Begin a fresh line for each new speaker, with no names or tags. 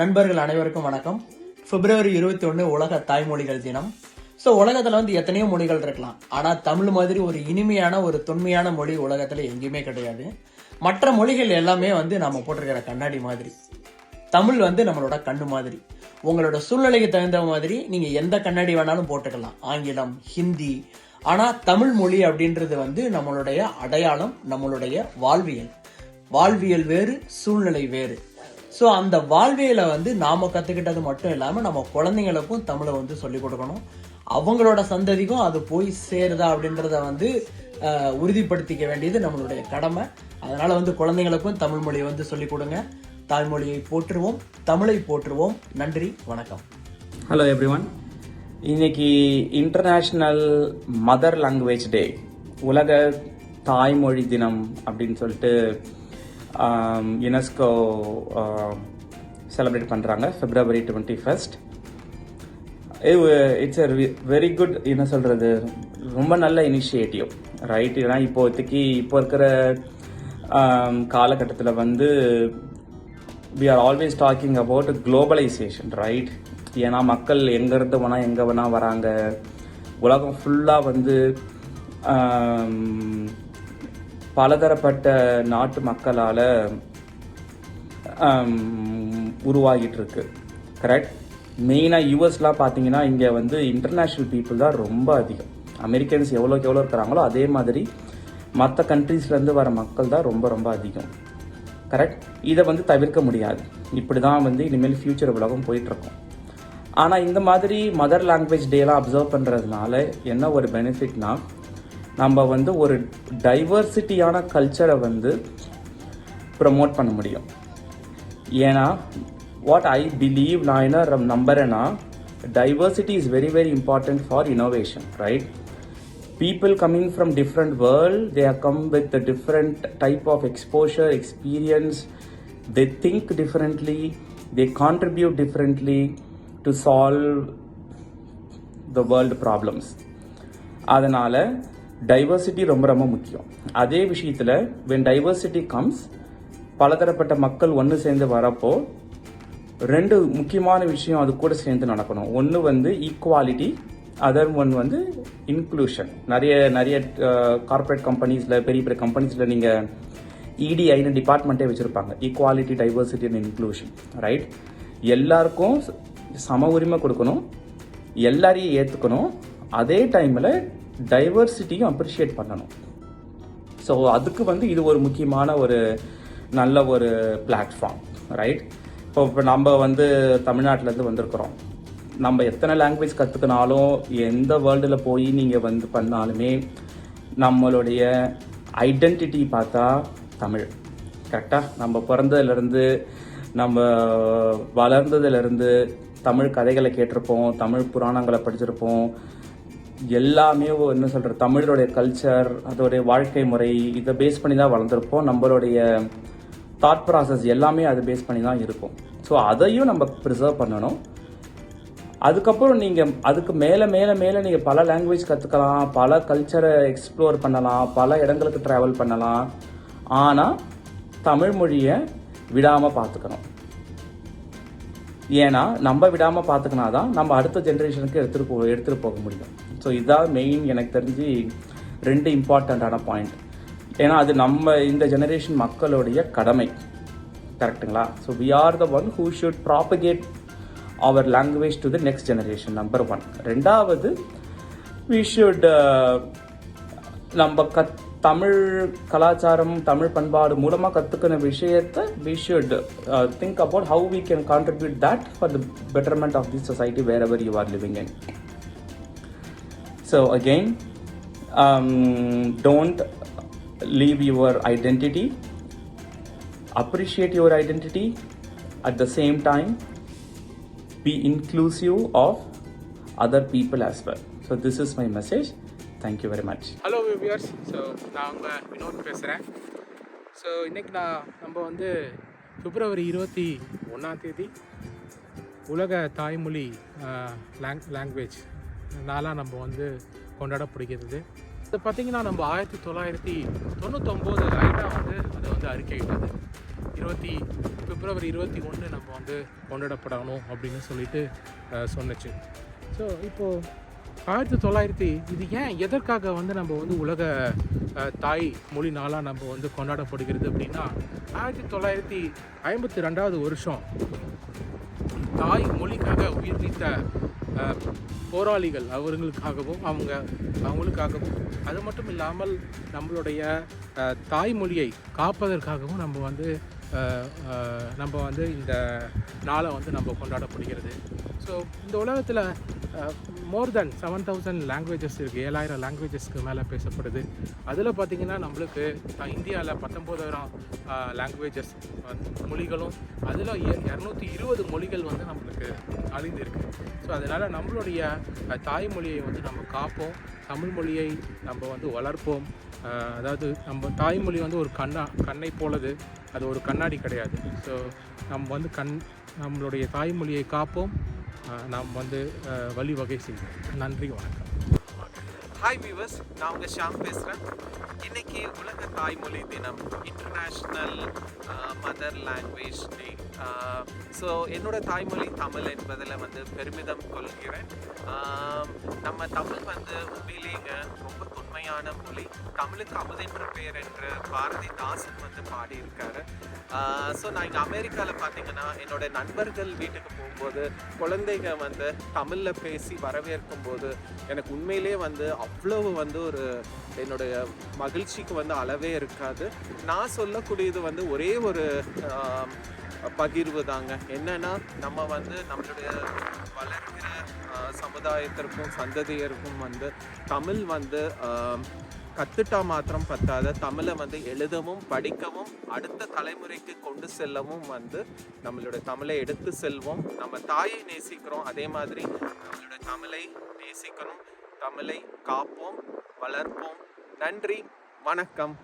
நண்பர்கள் அனைவருக்கும் வணக்கம். பிப்ரவரி இருபத்தி ஒன்று உலக தாய்மொழிகள் தினம். ஸோ உலகத்தில் வந்து எத்தனையோ மொழிகள் இருக்கலாம். ஆனால் தமிழ் மாதிரி ஒரு இனிமையான ஒரு தொன்மையான மொழி உலகத்தில் எங்கேயுமே கிடையாது. மற்ற மொழிகள் எல்லாமே வந்து நம்ம போட்டிருக்கிற கண்ணாடி மாதிரி. தமிழ் வந்து நம்மளோட கண்ணு மாதிரி. உங்களோட சூழ்நிலைக்கு தகுந்த மாதிரி நீங்கள் எந்த கண்ணாடி வேணாலும் போட்டுக்கலாம். ஆங்கிலம் ஹிந்தி. ஆனால் தமிழ் மொழி அப்படின்றது வந்து நம்மளுடைய அடையாளம் நம்மளுடைய வாழ்வியல். வாழ்வியல் வேறு சூழ்நிலை வேறு. ஸோ அந்த வாழ்வியலை வந்து நாம் கற்றுக்கிட்டது மட்டும் இல்லாமல் நம்ம குழந்தைங்களுக்கும் தமிழை வந்து சொல்லிக் கொடுக்கணும். அவங்களோட சந்ததிக்கும் அது போய் சேருதா அப்படின்றத வந்து உறுதிப்படுத்திக்க வேண்டியது நம்மளுடைய கடமை. அதனால் வந்து குழந்தைங்களுக்கும் தமிழ் மொழியை வந்து சொல்லிக் கொடுங்க. தாய்மொழியை போற்றுவோம் தமிழை போற்றுவோம். நன்றி வணக்கம்.
ஹலோ எவ்ரிவன் இன்னைக்கு இன்டர்நேஷ்னல் மதர் லாங்குவேஜ் டே உலக தாய்மொழி தினம் அப்படின்னு சொல்லிட்டு யுனெஸ்கோ செலிப்ரேட் பண்ணுறாங்க February twenty first it's a very good என்ன சொல்கிறது ரொம்ப நல்ல இனிஷியேட்டிவ் ரைட் ஏன்னா இப்போதைக்கு இப்போ இருக்கிற காலகட்டத்தில் வந்து we are always talking about globalization right ஏன்னா மக்கள் எங்கேருந்து வேணால் எங்கே வேணால் வராங்க. உலகம் ஃபுல்லாக வந்து பலதரப்பட்ட நாட்டு மக்களால் உருவாகிட்டு இருக்கு கரெக்ட் மெயினாக யூஎஸ்லாம் பார்த்தீங்கன்னா இங்கே வந்து இன்டர்நேஷ்னல் பீப்புள் தான் ரொம்ப அதிகம். அமெரிக்கன்ஸ் எவ்வளோக்கு எவ்வளோ இருக்கிறாங்களோ அதே மாதிரி மற்ற கண்ட்ரீஸ்லேருந்து வர மக்கள் தான் ரொம்ப ரொம்ப அதிகம். கரெக்ட் இதை வந்து தவிர்க்க முடியாது. இப்படி தான் வந்து இனிமேல் ஃப்யூச்சர் உலகம் போயிட்டுருக்கும். ஆனால் இந்த மாதிரி மதர் லாங்குவேஜ் டேலாம் அப்சர்வ் பண்ணுறதுனால என்ன ஒரு பெனிஃபிட்னால் நம்ம வந்து ஒரு டைவர்சிட்டியான கல்ச்சரை வந்து ப்ரமோட் பண்ண முடியும் ஏன்னா வாட் ஐ பிலீவ் நான் என்ன நம்புகிறேன்னா diversity is very very important for innovation right people coming from different world they are come with different type of exposure experience they think differently they contribute differently to solve the world problems அதனால் diversity ரொம்ப ரொம்ப முக்கியம். அதே விஷயத்தில் when diversity comes பலதரப்பட்ட மக்கள் ஒன்று சேர்ந்து வரப்போ ரெண்டு முக்கியமான விஷயம் அது கூட சேர்ந்து நடக்கணும். ஒன்று வந்து ஈக்குவாலிட்டி அதர் ஒன் வந்து இன்க்ளூஷன் நிறைய நிறைய கார்ப்பரேட் கம்பெனிஸில் பெரிய பெரிய கம்பெனிஸில் நீங்கள் இடிஐன்னு டிபார்ட்மெண்ட்டே வச்சுருப்பாங்க. Equality diversity and inclusion right எல்லாருக்கும் சம உரிமை கொடுக்கணும். எல்லாரையும் ஏற்றுக்கணும் அதே டைமில் டைவர்சிட்டியும் அப்ரிஷியேட் பண்ணணும். ஸோ அதுக்கு வந்து இது ஒரு முக்கியமான ஒரு நல்ல ஒரு பிளாட்ஃபார்ம் ரைட் இப்போ இப்போ நம்ம வந்து தமிழ்நாட்டிலேருந்து வந்திருக்கிறோம். நம்ம எத்தனை லாங்குவேஜ் கற்றுக்கினாலும் எந்த வேர்ல்டில் போய் நீங்கள் வந்து பண்ணாலுமே நம்மளுடைய ஐடென்டிட்டி பார்த்தா தமிழ். கரெக்டாக நம்ம பிறந்ததுலேருந்து நம்ம வளர்ந்ததுலேருந்து தமிழ் கதைகளை கேட்டிருப்போம் தமிழ் புராணங்களை படிச்சிருப்போம் எல்லாமே என்ன சொல்கிற தமிழருடைய கல்ச்சர் அதோடைய வாழ்க்கை முறை இதை பேஸ் பண்ணி தான் வளர்ந்துருப்போம். நம்மளுடைய தாட் ப்ராசஸ் எல்லாமே அதை பேஸ் பண்ணி தான் இருக்கும். ஸோ அதையும் நம்ம ப்ரிசர்வ் பண்ணணும். அதுக்கப்புறம் நீங்கள் அதுக்கு மேலே மேலே மேலே நீங்கள் பல லாங்குவேஜ் கற்றுக்கலாம் பல கல்ச்சரை எக்ஸ்ப்ளோர் பண்ணலாம் பல இடங்களுக்கு ட்ராவல் பண்ணலாம். ஆனால் தமிழ் மொழியை விடாமல் பார்த்துக்கணும் ஏன்னா நம்ம விடாமல் பார்த்துக்கினா தான் நம்ம அடுத்த ஜென்ரேஷனுக்கு எடுத்துகிட்டு போ எடுத்துகிட்டு போக முடியும். ஸோ இதான் மெயின் எனக்கு தெரிஞ்சு ரெண்டு இம்பார்ட்டண்ட்டான பாயிண்ட் ஏன்னா அது நம்ம இந்த ஜெனரேஷன் மக்களுடைய கடமை. கரெக்ட்டுங்களா so we are the one who should propagate our language to the next generation number one ரெண்டாவது வி ஷுட் uh, நம்ம கத் தமிழ் கலாச்சாரம் தமிழ் பண்பாடு மூலமாக கற்றுக்கின விஷயத்தை we should think about how we can contribute that for the betterment of the society wherever you are living in So again, um, don't leave your identity. Appreciate your identity. At the same time, be inclusive of other people as well. So this is my message. Thank you very much.
Hello viewers so நான் உங்கள் வினோத் பேசுகிறேன் so இன்றைக்கி நான் நம்ம வந்து பிப்ரவரி இருபத்தி ஒன்றாம் தேதி உலக தாய்மொழி லாங் லாங்குவேஜ் நாளாக நம்ம வந்து கொண்டாடப்படுகிறது. இது பார்த்திங்கன்னா நம்ம ஆயிரத்தி தொள்ளாயிரத்தி தொண்ணூத்தொம்போது லைட்டாக வந்து அதை வந்து அறிக்கையிட்டது. இருபத்தி பிப்ரவரி இருபத்தி ஒன்று நம்ம வந்து கொண்டாடப்படணும் அப்படின்னு சொல்லிட்டு அஹ், சொன்னுச்சு. ஸோ இப்போது ஆயிரத்தி தொள்ளாயிரத்தி இது ஏன் எதற்காக வந்து நம்ம வந்து உலக தாய் மொழி நாளாக நம்ம வந்து கொண்டாடப்படுகிறது அப்படின்னா ஆயிரத்தி தொள்ளாயிரத்தி ஐம்பத்தி ரெண்டாவது வருஷம் தாய் மொழிக்காக உயிர் நீத்த போராளிகள் அவர்களுக்காகவும் அவங்க அவங்களுக்காகவும். அது மட்டும் இல்லாமல் நம்மளுடைய தாய்மொழியை காப்பதற்காகவும் நம்ம வந்து நம்ம வந்து இந்த நாளை வந்து நம்ம கொண்டாடப்படுகிறது. ஸோ இந்த உலகத்தில் more than seven thousand languages இருக்குது ஏழாயிரம் லாங்குவேஜஸ்க்கு மேலே பேசப்படுது. அதில் பார்த்திங்கன்னா நம்மளுக்கு இந்தியாவில் பத்தொம்போதாயிரம் லாங்குவேஜஸ் மொழிகளும் அதில் இரநூத்தி இருபது மொழிகள் வந்து நம்மளுக்கு அழிந்திருக்கு. ஸோ அதனால் நம்மளுடைய தாய்மொழியை வந்து நம்ம காப்போம். தமிழ் மொழியை நம்ம வந்து வளர்ப்போம். அதாவது நம்ம தாய்மொழி வந்து ஒரு கண்ணா கண்ணை போலது. அது ஒரு கண்ணாடி கிடையாது. ஸோ நம்ம வந்து கண் நம்மளுடைய தாய்மொழியை காப்போம். நாம் வந்து வழிவகை செய்வோம். நன்றி வணக்கம்.
ஹாய் வியூவர்ஸ் நான் உங்கள் ஷாம் பேசுகிறேன் இன்றைக்கி உலக தாய்மொழி தினம் international mother language day so என்னோட தாய்மொழி தமிழ் என்பதில் வந்து பெருமிதம் கொள்கிறேன். நம்ம தமிழ் வந்து உண்மையிலேங்க ரொம்ப தொன்மையான மொழி. தமிழுக்கு அமுதென்ற பெயர் என்று பாரதிதாசன் வந்து பாடியிருக்காரு. ஸோ நான் இங்கே அமெரிக்காவில் பார்த்தீங்கன்னா என்னோட நண்பர்கள் வீட்டுக்கு போகும்போது குழந்தைங்க வந்து தமிழில் பேசி வரவேற்கும் போது எனக்கு உண்மையிலே வந்து அவ்வளவு வந்து ஒரு என்னுடைய மகிழ்ச்சிக்கு வந்து அளவே இருக்காது. நான் சொல்லக்கூடியது வந்து ஒரே ஒரு பகிர்வு தாங்க என்னன்னா நம்ம வந்து நம்மளுடைய வளர்கிற சமுதாயத்திற்கும் சந்ததியருக்கும் வந்து தமிழ் வந்து ஆம், மாத்திரம் பத்தாத. தமிழை வந்து எழுதவும் படிக்கவும் அடுத்த தலைமுறைக்கு கொண்டு செல்லவும் வந்து நம்மளுடைய தமிழை எடுத்து செல்வோம். நம்ம தாயை நேசிக்கிறோம். அதே மாதிரி நம்மளுடைய தமிழை நேசிக்கணும். தமிழை காப்போம் வளர்ப்போம். நன்றி வணக்கம்.